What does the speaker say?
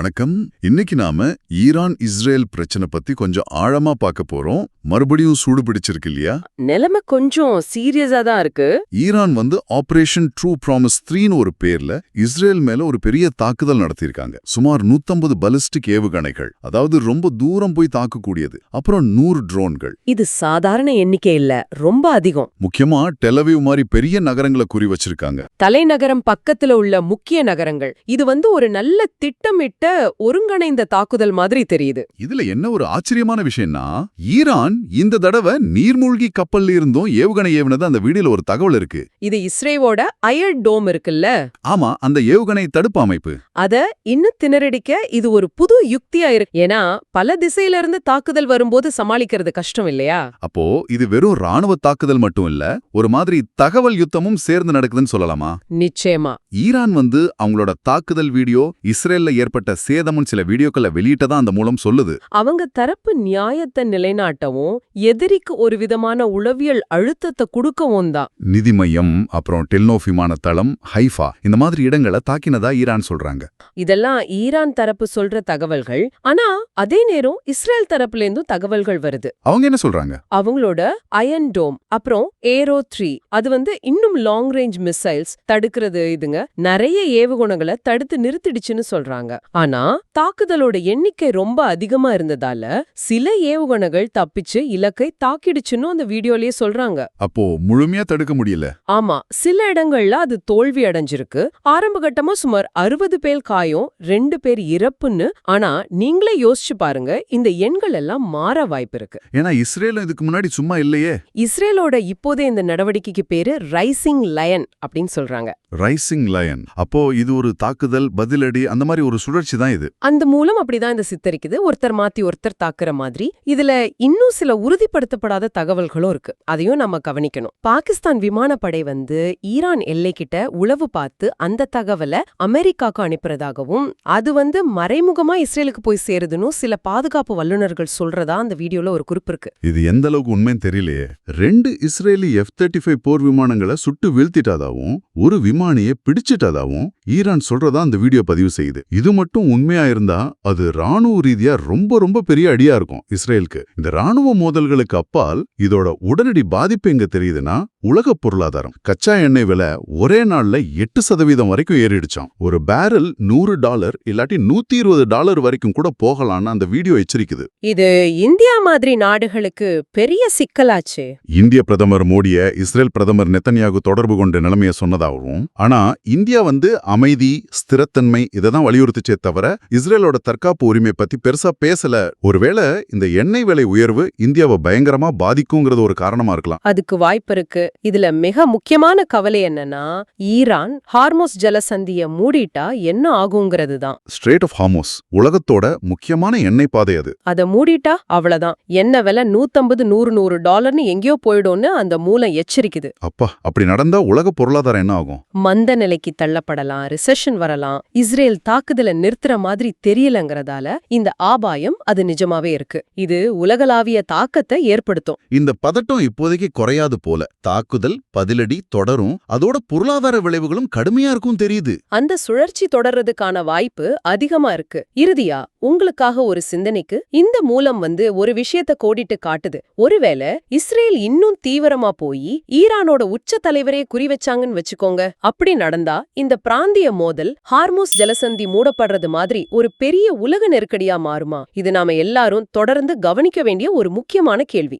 வணக்கம். இன்னைக்கு நாம ஈரான் இஸ்ரேல் பிரச்சனை பத்தி கொஞ்சம் ஆழமா பார்க்க போறோம். மறுபடியும் சூடு பிடிச்சிருக்கு இல்லையா? நிலைமை கொஞ்சம் சீரியஸா தான் இருக்கு. ஈரான் வந்து ஆபரேஷன் ட்ரூ ப்ராமிஸ் த்ரீன்னு ஒரு பேர்ல இஸ்ரேல் மேல ஒரு பெரிய தாக்குதல் நடத்தியிருக்காங்க. சுமார் 150 பலிஸ்டிக் ஏவுகணைகள். அதாவது ரொம்ப தூரம் போய் தாக்கக்கூடியது. அப்புறம் நூறு ட்ரோன்கள் இது சாதாரண எண்ணிக்கை இல்ல ரொம்ப அதிகம். முக்கியமா டெலவிவ் மாதிரி பெரிய நகரங்களை குறி வச்சிருக்காங்க. தலைநகரம் பக்கத்துல உள்ள முக்கிய நகரங்கள். இது வந்து ஒரு நல்ல திட்டமிட்ட ஒருங்கிணைந்த தாக்குதல் மாதிரி தெரியுது. இதுல என்ன ஒரு ஆச்சரியமான விஷயம்னா ஈரான் இந்த தடவை நீர்மூழ்கி கப்பல்ல இருந்தும் ஏவுகணை ஏவுனது அந்த வீடியோல ஒரு தகவல் இருக்கு. இது இஸ்ரேவோட அயர் டோம் இருக்குல்ல? ஆமா அந்த ஏவுகணை தடுப்பு அமைப்பு. அத இன்னும் திணறடிக்க இது ஒரு புது யுக்தியா இருக்கு. ஏன்னா பல திசையில இருந்து தாக்குதல் வரும்போது சமாளிக்கிறது கஷ்டம் இல்லையா? அப்போ இது வெறும் ராணுவ தாக்குதல் மட்டும் இல்ல ஒரு மாதிரி தகவல் யுத்தமும் சேர்ந்து நடக்குதுன்னு சொல்லலாமா? நிச்சயமா. ஈரான் வந்து அவங்களோட தாக்குதல் வீடியோ இஸ்ரேல்ல ஏற்பட்ட சேதமும் சில வீடியோக்களை வெளியிட்டதா அந்த மூலம் சொல்லுது. அவங்க தரப்பு நியாயத்தை நிலைநாட்டவும் எதிரிக்கு ஒரு விதமான உளவியல் அழுத்தத்தை கொடுக்கவும் தான். நிதி மையம் அப்புறம் டெல்னோஃப் விமான தளம் ஹைஃபா இந்த மாதிரி இடங்களை தாக்கினதா ஈரான் சொல்றாங்க. இதெல்லாம் ஈரான் தரப்பு சொல்ற தகவல்கள். ஆனா அதே நேரம் இஸ்ரேல் தரப்புல இருந்தும் தகவல்கள் வருது. அவங்க என்ன சொல்றாங்க? அவங்களோட அயன் டோம் அப்புறம் ஏரோ த்ரீ அது வந்து இன்னும் லாங் ரேஞ்ச் மிசைல்ஸ் தடுக்கிறது இதுங்க நிறைய ஏவுகணைகளை தடுத்து நிறுத்திடுச்சுன்னு சொல்றாங்க. ஆனா தாக்குதலோட எண்ணிக்கை ரொம்ப அதிகமா இருந்ததால சில ஏவுகணைகள் தப்பிச்சு இலக்கை தாக்கிடுச்சுன்னு அந்த வீடியோலயே சொல்றாங்க. அப்போ முழுமையா தடுக்க முடியல? ஆமா சில இடங்கள்ல அது தோல்வி அடைஞ்சிருக்கு. ஆரம்ப கட்டமா சுமார் அறுபது பேர் காயம் ரெண்டு பேர் இறப்புன்னு ஆனா நீங்களே யோசிச்சு பாருங்க இந்த எண்கள் எல்லாம் மாற வாய்ப்பு இருக்கு. ஏன்னா இஸ்ரேலும் இதுக்கு முன்னாடி சும்மா இல்லையே? இஸ்ரேலோட இப்போதே இந்த நடவடிக்கைக்கு பேரு ரைசிங் லயன் அப்படின்னு சொல்றாங்க. ரைசிங் லயன் அப்போ இது ஒரு தாக்குதல் பதிலடி அந்த மாதிரி ஒரு சுழற்சி தான் இது. அந்த மூலம் அப்படிதான் இந்த சித்தரிக்குது. ஒருத்தர் மாத்தி ஒருத்தர் தாக்குற மாதிரி. இதுல இன்னும் சில உறுதிப்படுத்தப்படாத தகவல்களும் இருக்கு. அதையும் நம்ம கவனிக்கணும். பாகிஸ்தான் விமானப்படை வந்து ஈரான் எல்லைக்கிட்ட உளவு பார்த்து அந்த தகவலை அமெரிக்காக்கு அனுப்புறதாகவும் அது வந்து மறைமுகமா இஸ்ரேலுக்கு போய் சேருதுன்னு சில பாதுகாப்பு வல்லுநர்கள் சொல்றதா அந்த வீடியோல ஒரு குறிப்பு இருக்கு. இது எந்த அளவுக்கு உண்மைன்னு தெரியலையே. ரெண்டு இஸ்ரேலி எஃப் தேர்ட்டி போர் விமானங்களை சுட்டு வீழ்த்திட்டதாவும் ஒரு விமானியை பிடிச்சிட்டதாவும் ஈரான் சொல்றதா அந்த வீடியோ பதிவு செய்யுது. இது மட்டும் உண்மையா இருந்தா அது ராணுவ ரீதியா ரொம்ப ரொம்ப பெரிய அடியா இருக்கும் இஸ்ரேலுக்கு. இந்த ராணுவ மோதல்களுக்கு அப்பால் இதோட உடனடி பாதிப்பு எங்க தெரியுதுன்னா உலக பொருளாதாரம். கச்சா எண்ணெய் விலை ஒரே நாள்ல எட்டு சதவீதம் வரைக்கும் ஏறிடுச்சாம். ஒரு பேரல் நூறு டாலர் இல்லாட்டி நூத்தி இருபது டாலர் வரைக்கும் கூட போகலான்னு அந்த வீடியோ எச்சரிக்குது. இது இந்தியா மாதிரி நாடுகளுக்கு பெரிய சிக்கலாச்சு. இந்திய பிரதமர் மோடிய இஸ்ரேல் பிரதமர் நெத்தன்யாகு தொடர்பு கொண்ட நிலைமைய சொன்னதாகவும் ஆனா இந்தியா வந்து அமைதி ஸ்திரத்தன்மை இததான் வலியுறுத்துச்சே தவிர இஸ்ரேலோட தற்காப்பு உரிமை பத்தி பெருசா பேசல. ஒருவேளை இந்த எண்ணெய் விலை உயர்வு இந்தியாவை பயங்கரமா பாதிக்குங்கிறது ஒரு காரணமா இருக்கலாம். அதுக்கு வாய்ப்பு இருக்கு. இதுல மிக முக்கியமான கவலை என்னன்னா ஈரான் ஹார்மோஸ் ஜலசந்திய மூடிட்டா என்ன ஆகுங்கிறது தான் ஸ்ட்ரேட் ஆஃப் ஹார்மோஸ் உலகத்தோட முக்கியமான எண்ணெய் பாதை அது. அத மூடிட்டா அவ்வளவுதான். என்ன விலை நூத்தம்பது நூறு நூறு டாலர்னு எங்கேயோ போயிடும்னு அந்த மூலம் எச்சரிக்குது. அப்பா அப்படி நடந்தா உலக பொருளாதாரம் என்ன ஆகும்? மந்த நிலைக்கு தள்ளப்படலாம். ரிசெஷன் வரலாம் இஸ்ரேல் தாக்குதலை நிறுத்துற மாதிரி தெரியலங்கறதால இந்த ஆபாயம் அது நிஜமாவே இருக்கு. இது உலகளாவிய தாக்கத்தை ஏற்படுத்தும். இந்த பதட்டம் இப்போதைக்கு குறையாது போல. தாக்குதல் பதிலடி தொடரும். அதோட பொருளாதார விளைவுகளும் கடுமையா இருக்கும் தெரியுது. அந்த சுழற்சி தொடர்றதுக்கான வாய்ப்பு அதிகமா இருக்கு. இறுதியா உங்களுக்காக ஒரு சிந்தனைக்கு இந்த மூலம் வந்து ஒரு விஷயத்த கோடிட்டு காட்டுது. ஒருவேளை இஸ்ரேல் இன்னும் தீவிரமா போய் ஈரானோட உச்ச தலைவரே குறி வச்சாங்கன்னு வச்சுக்கோங்க. அப்படி நடந்தா இந்த பிராந்திய மோதல் ஹார்மோஸ் ஜலசந்தி மூடப்படுறது மாதிரி ஒரு பெரிய உலக நெருக்கடியா மாறுமா? இது நாம எல்லாரும் தொடர்ந்து கவனிக்க வேண்டிய ஒரு முக்கியமான கேள்வி.